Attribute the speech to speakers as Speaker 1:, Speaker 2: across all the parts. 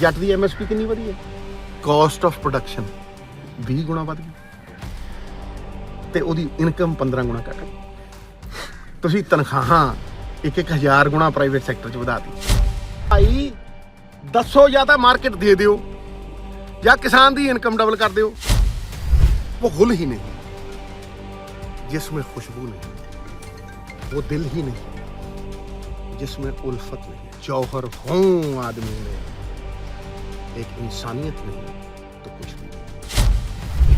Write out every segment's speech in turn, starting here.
Speaker 1: ਜੱਟ ਦੀ ਐਮਐਸਪੀ ਕਿੰਨੀ ਵਧੀ ਹੈ? ਕਾਸਟ ਆਫ ਪ੍ਰੋਡਕਸ਼ਨ 20 ਗੁਣਾ ਵੱਧ ਗਈ। ਤੇ ਉਹਦੀ ਇਨਕਮ 15 ਗੁਣਾ ਘਟ ਗਈ। ਤੁਸੀਂ ਤਨਖਾਹਾਂ 1-1000 ਗੁਣਾ ਪ੍ਰਾਈਵੇਟ ਸੈਕਟਰ 'ਚ ਵਧਾਤੀ। ਭਾਈ, ਦੱਸੋ ਜਾਂ ਤਾਂ ਮਾਰਕੀਟ ਦੇ ਦਿਓ, ਜਾਂ ਕਿਸਾਨ ਦੀ ਇਨਕਮ ਡਬਲ ਕਰ ਦਿਓ। ਉਹ ਗੁਲ ਹੀ ਨਹੀਂ। ਜਿਸ ਵਿੱਚ ਖੁਸ਼ਬੂ ਨਹੀਂ, ਉਹ ਦਿਲ ਹੀ ਨਹੀਂ। ਜਿਸ ਵਿੱਚ ਉਲਫਤ ਨਹੀਂ। ਜੋਹਰ ਹੋਂ ਆਦਮੀ ਨੇ। एक इंसानियत नहीं तो कुछ भी नहीं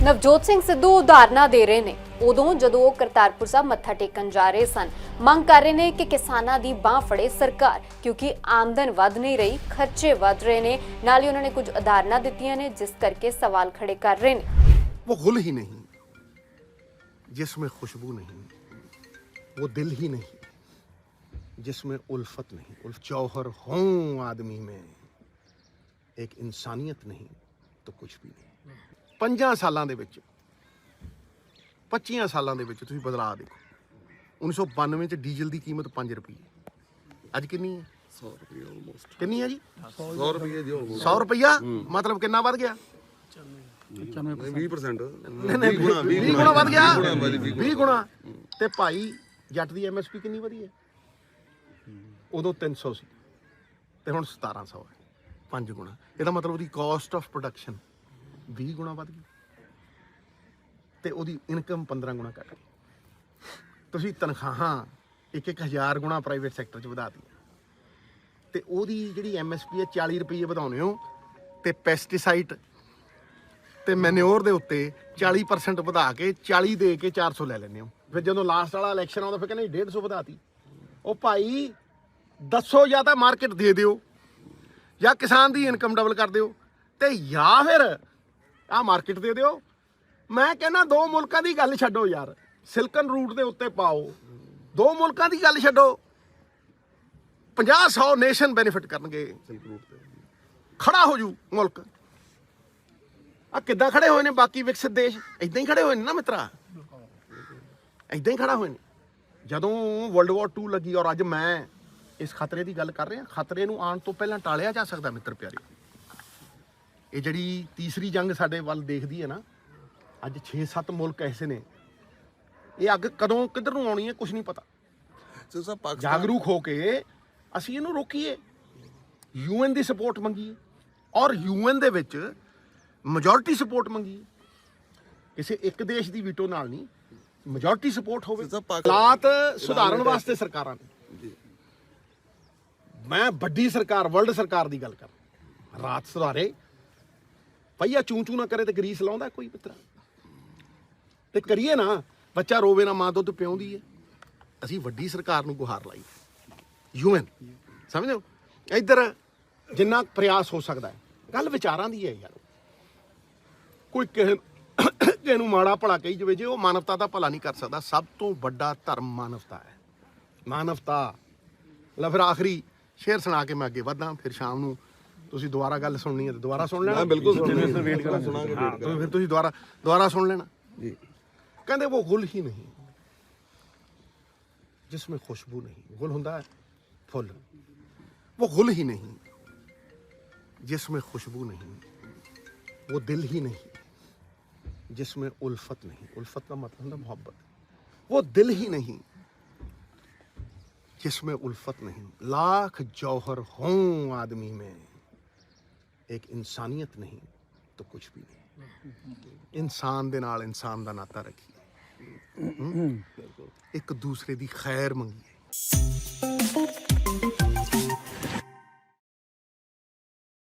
Speaker 2: ਨਵਜੋਤ ਸਿੰਘ ਸਿੱਧੂ ਉਦਾਹਰਨਾਂ ਦੇ ਰਹੇ ਨੇ ਉਦੋਂ ਜਦੋਂ ਉਹ ਕਰਤਾਰਪੁਰ ਸਾਹਿਬ ਮੱਥਾ ਟੇਕਣ ਜਾ ਰਹੇ ਸਨ ਮੰਗ ਕਰ ਰਹੇ ਨੇ ਕਿ ਕਿਸਾਨਾਂ ਦੀ ਬਾਹ ਫੜੇ ਸਰਕਾਰ ਕਿਉਂਕਿ ਆਮਦਨ ਵੱਧ ਨਹੀਂ ਰਹੀ ਖਰਚੇ ਵੱਧ ਰਹੇ ਨੇ ਨਾਲ ਹੀ ਉਹਨਾਂ ਨੇ ਕੁਝ ਉਦਾਹਰਨਾਂ ਦਿੱਤੀਆਂ ਨੇ ਜਿਸ ਕਰਕੇ ਸਵਾਲ ਖੜੇ ਕਰ ਰਹੇ ਨੇ
Speaker 1: वो गुल ही नहीं जिसमें खुशबू नहीं वो दिल ही नहीं जिसमें उल्फत नहीं उल्फ जौहर हों आदमी में ਇੱਕ ਇਨਸਾਨੀਅਤ ਨਹੀਂ ਤਾਂ ਕੁਝ ਵੀ ਨਹੀਂ। ਪੰਜਾਂ ਸਾਲਾਂ ਦੇ ਵਿੱਚ 25 ਸਾਲਾਂ ਦੇ ਵਿੱਚ ਤੁਸੀਂ ਬਦਲਾਅ ਦੇਖੋ। 1992 ਚ ਡੀਜ਼ਲ ਦੀ ਕੀਮਤ 5 ਰੁਪਏ। ਅੱਜ ਕਿੰਨੀ ਹੈ?
Speaker 3: 100 ਰੁਪਏ ਆਲਮੋਸਟ
Speaker 1: ਕਿੰਨੀ ਹੈ ਜੀ?
Speaker 3: 100 ਰੁਪਏ ਦੀ ਆਲਮੋਸਟ
Speaker 1: 100 ਰੁਪਿਆ ਮਤਲਬ ਕਿੰਨਾ ਵੱਧ ਗਿਆ?
Speaker 3: 20%
Speaker 1: ਗੁਣਾ ਗੁਣਾ। ਤੇ ਭਾਈ ਜੱਟ ਦੀ ਐਮਐਸਪੀ ਕਿੰਨੀ ਵਧੀ ਹੈ? ਉਦੋਂ 300 ਸੀ ਤੇ ਹੁਣ 1700 ਹੈ। 5 ਗੁਣਾ। ਇਹਦਾ ਮਤਲਬ ਉਹਦੀ ਕਾਸਟ ਆਫ ਪ੍ਰੋਡਕਸ਼ਨ 20 ਗੁਣਾ ਵੱਧ ਗਈ ਤੇ ਉਹਦੀ ਇਨਕਮ 15 ਗੁਣਾ ਘਟ ਗਈ। ਤੁਸੀਂ ਤਨਖਾਹਾਂ ਇੱਕ ਇੱਕ ਹਜ਼ਾਰ ਗੁਣਾ ਪ੍ਰਾਈਵੇਟ ਸੈਕਟਰ 'ਚ ਵਧਾਤੀਆਂ ਤੇ ਉਹਦੀ ਜਿਹੜੀ ਐਮਐਸਪੀ ਹੈ 40 ਰੁਪਏ ਵਧਾਉਣੇ ਹੋ ਤੇ ਪੈਸਟੀਸਾਈਡ ਤੇ ਮੈਨਿਓਰ ਦੇ ਉੱਤੇ 40% ਵਧਾ ਕੇ 40 ਦੇ ਕੇ 400 ਲੈ ਲੈਂਦੇ ਹੋ। ਫਿਰ ਜਦੋਂ ਲਾਸਟ ਵਾਲਾ ਇਲੈਕਸ਼ਨ ਆਉਂਦਾ, ਫਿਰ ਕਹਿੰਦੇ 150 ਵਧਾਤੀ ਉਹ ਭਾਈ ਦੱਸੋ ਜਾਂ ਤਾਂ ਮਾਰਕੀਟ ਦੇ ਦਿਓ। ਜਾਂ ਕਿਸਾਨ ਦੀ ਇਨਕਮ ਡਬਲ ਕਰ ਦਿਓ। ਤੇ ਜਾਂ ਫਿਰ ਆਹ ਮਾਰਕੀਟ ਦੇ ਦਿਓ। ਮੈਂ ਕਹਿੰਦਾ ਦੋ ਮੁਲਕਾਂ ਦੀ ਗੱਲ ਛੱਡੋ ਯਾਰ। ਸਿਲਕਨ ਰੂਟ ਦੇ ਉੱਤੇ ਪਾਓ। ਦੋ ਮੁਲਕਾਂ ਦੀ ਗੱਲ ਛੱਡੋ। 50 100 ਨੇਸ਼ਨ ਬੈਨੀਫਿਟ ਕਰਨਗੇ।
Speaker 3: ਸਿਲਕ ਰੂਟ ਤੇ।
Speaker 1: ਖੜਾ ਹੋ ਜੂ ਮੁਲਕ। ਆ ਕਿੱਦਾਂ ਖੜੇ ਹੋਏ ਨੇ ਬਾਕੀ ਵਿਕਸਿਤ ਦੇਸ਼? ਇਦਾਂ ਹੀ ਖੜੇ ਹੋਏ ਨੇ ਨਾ ਮਿੱਤਰਾ। ਇਦਾਂ ਹੀ ਖੜਾ ਹੋਏ ਨੇ। ਜਦੋਂ ਵਰਲਡ ਵਾਰ 2 ਲੱਗੀ ਔਰ ਅੱਜ ਮੈਂ ਇਸ ਖਤਰੇ ਦੀ ਗੱਲ ਕਰ ਰਿਹਾ ਖਤਰੇ ਨੂੰ ਆਉਣ ਤੋਂ ਪਹਿਲਾਂ ਟਾਲਿਆ ਜਾ ਸਕਦਾ ਮਿੱਤਰ ਪਿਆਰੇ। ਇਹ ਜਿਹੜੀ ਤੀਸਰੀ ਜੰਗ ਸਾਡੇ ਵੱਲ ਦੇਖਦੀ ਹੈ ਨਾ ਅੱਜ 6-7 ਮੁਲਕ ਐਸੇ ਨੇ। ਇਹ ਅੱਗ ਕਦੋਂ ਕਿੱਧਰ ਨੂੰ ਆਉਣੀ ਹੈ ਕੁਝ ਨਹੀਂ ਪਤਾ।
Speaker 3: ਸੋ ਸਰ ਪਾਕਿਸਤਾਨ
Speaker 1: ਜਾਗਰੂਕ ਹੋ ਕੇ ਅਸੀਂ ਇਹਨੂੰ ਰੋਕੀਏ। ਯੂਐਨ ਦੀ ਸਪੋਰਟ ਮੰਗੀਏ। ਔਰ ਯੂਐਨ ਦੇ ਵਿੱਚ ਮੈਜੋਰਿਟੀ ਸਪੋਰਟ ਮੰਗੀਏ। ਕਿਸੇ ਇੱਕ ਦੇਸ਼ ਦੀ ਵੀਟੋ ਨਾਲ ਨਹੀਂ ਮੈਜੋਰਿਟੀ ਸਪੋਰਟ ਹੋਵੇ। ਹਾਲਾਤ ਸੁਧਾਰਨ ਵਾਸਤੇ ਸਰਕਾਰਾਂ ਨੇ। ਮੈਂ ਵੱਡੀ ਸਰਕਾਰ, ਵਰਲਡ ਸਰਕਾਰ ਦੀ ਗੱਲ ਕਰ ਰਾਤ ਸੁਧਾਰੇ ਪਈਆ ਚੂੰ ਚੂੰ ਨਾ ਕਰੇ ਤੇ ਗਰੀਸ ਲਾਉਂਦਾ ਕੋਈ ਮਿੱਤਰਾ ਤੇ ਕਰੀਏ ਨਾ, ਬੱਚਾ ਰੋਵੇ ਨਾ, ਮਾਂ ਦੁੱਧ ਪਿਆਉਂਦੀ ਹੈ ਅਸੀਂ ਵੱਡੀ ਸਰਕਾਰ ਨੂੰ ਗੁਹਾਰ ਲਾਈ। ਯੂਐਨ, ਸਮਝਦੇ ਹੋ? ਇੱਧਰ ਜਿੰਨਾ ਪ੍ਰਯਾਸ ਹੋ ਸਕਦਾ ਹੈ, ਗੱਲ ਵਿਚਾਰਾਂ ਦੀ ਹੈ ਯਾਰ। ਕੋਈ ਕਿਸੇ ਕਿਸੇ ਨੂੰ ਮਾੜਾ ਭਲਾ ਕਹੀ ਜਾਵੇ, ਜੇ ਉਹ ਮਾਨਵਤਾ ਦਾ ਭਲਾ ਨਹੀਂ ਕਰ ਸਕਦਾ, ਸਭ ਤੋਂ ਵੱਡਾ ਧਰਮ ਮਾਨਵਤਾ ਹੈ। ਮਾਨਵਤਾ ਲੈ ਆਖਰੀ ਸ਼ੇਰ ਸੁਣਾ ਕੇ ਮੈਂ ਅੱਗੇ ਵਧਾਂ ਫਿਰ ਸ਼ਾਮ ਨੂੰ ਤੁਸੀਂ ਦੁਬਾਰਾ ਗੱਲ ਸੁਣਨੀ ਹੈ ਤੇ ਦੁਬਾਰਾ ਸੁਣ ਲੈਣਾ।
Speaker 3: ਬਿਲਕੁਲ ਸੁਣਾਂਗੇ ਸਰ
Speaker 1: ਵੇਟ ਕਰਾਂ
Speaker 3: ਸੁਣਾਂਗੇ
Speaker 1: ਹਾਂ ਤੇ ਫਿਰ ਤੁਸੀਂ ਦੁਬਾਰਾ ਦੁਬਾਰਾ ਸੁਣ ਲੈਣਾ।
Speaker 3: ਜੀ।
Speaker 1: ਕਹਿੰਦੇ ਉਹ ਗੁਲ ਹੀ ਨਹੀਂ ਜਿਸ ਵਿੱਚ ਖੁਸ਼ਬੂ ਨਹੀਂ। ਗੁਲ ਹੁੰਦਾ ਹੈ ਫੁੱਲ। ਉਹ ਗੁਲ ਹੀ ਨਹੀਂ ਜਿਸ ਵਿੱਚ ਖੁਸ਼ਬੂ ਨਹੀਂ। ਉਹ ਦਿਲ ਹੀ ਨਹੀਂ ਜਿਸ ਵਿੱਚ ਉਲਫਤ ਨਹੀਂ। ਉਲਫਤ ਦਾ ਮਤਲਬ ਹੁੰਦਾ ਮੁਹੱਬਤ। ਉਹ ਦਿਲ ਹੀ ਨਹੀਂ जिसमें उल्फत नहीं लाख जौहर हों आदमी में एक इंसानियत नहीं तो कुछ भी नहीं ਇਨਸਾਨ ਦੇ ਨਾਲ ਇਨਸਾਨ ਦਾ ਨਾਤਾ ਰੱਖੀਏ ਹਮ? ਇੱਕ ਦੂਸਰੇ ਦੀ ਖੈਰ ਮੰਗੀਏ